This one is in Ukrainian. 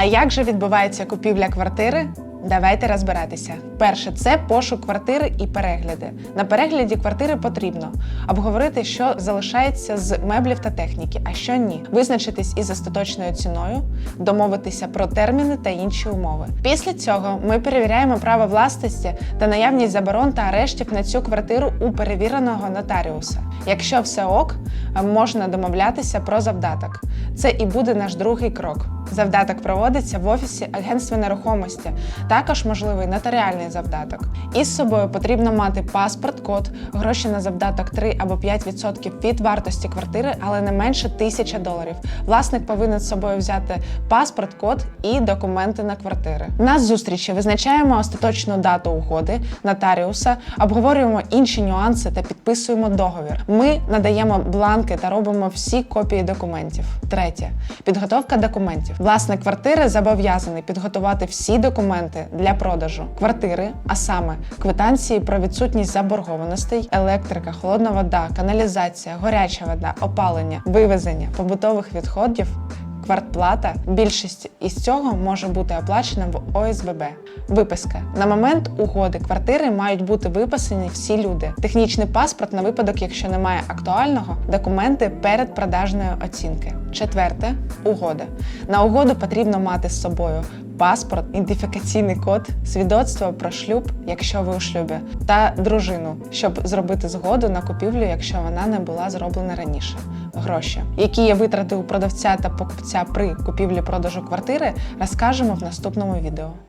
А як же відбувається купівля квартири? Давайте розбиратися. Перше, це пошук квартири і перегляди. На перегляді квартири потрібно обговорити, що залишається з меблів та техніки, а що ні. Визначитись із остаточною ціною, домовитися про терміни та інші умови. Після цього ми перевіряємо право власності та наявність заборон та арештів на цю квартиру у перевіреного нотаріуса. Якщо все ок, можна домовлятися про завдаток. Це і буде наш другий крок. Завдаток проводиться в офісі агентства нерухомості. Також можливий нотаріальний завдаток. Із собою потрібно мати паспорт, код, гроші на завдаток 3 або 5% від вартості квартири, але не менше 1000 доларів. Власник повинен з собою взяти паспорт, код і документи на квартири. На зустрічі визначаємо остаточну дату угоди нотаріуса, обговорюємо інші нюанси та підписуємо договір. Ми надаємо бланки та робимо всі копії документів. Третє підготовка документів. Власник квартири зобов'язаний підготувати всі документи для продажу квартири, а саме квитанції про відсутність заборгованостей, електрика, холодна вода, каналізація, горяча вода, опалення, вивезення побутових відходів. Квартплата більшість із цього може бути оплачена в ОСББ. Виписка на момент угоди квартири мають бути виписані всі люди. Технічний паспорт на випадок, якщо немає актуального, документи перед продажною оцінки. Четверте угода. На угоду потрібно мати з собою паспорт, ідентифікаційний код, свідоцтво про шлюб, якщо ви у шлюбі, та дружину, щоб зробити згоду на купівлю, якщо вона не була зроблена раніше. Гроші, які є витрати у продавця та покупця при купівлі-продажу квартири, розкажемо в наступному відео.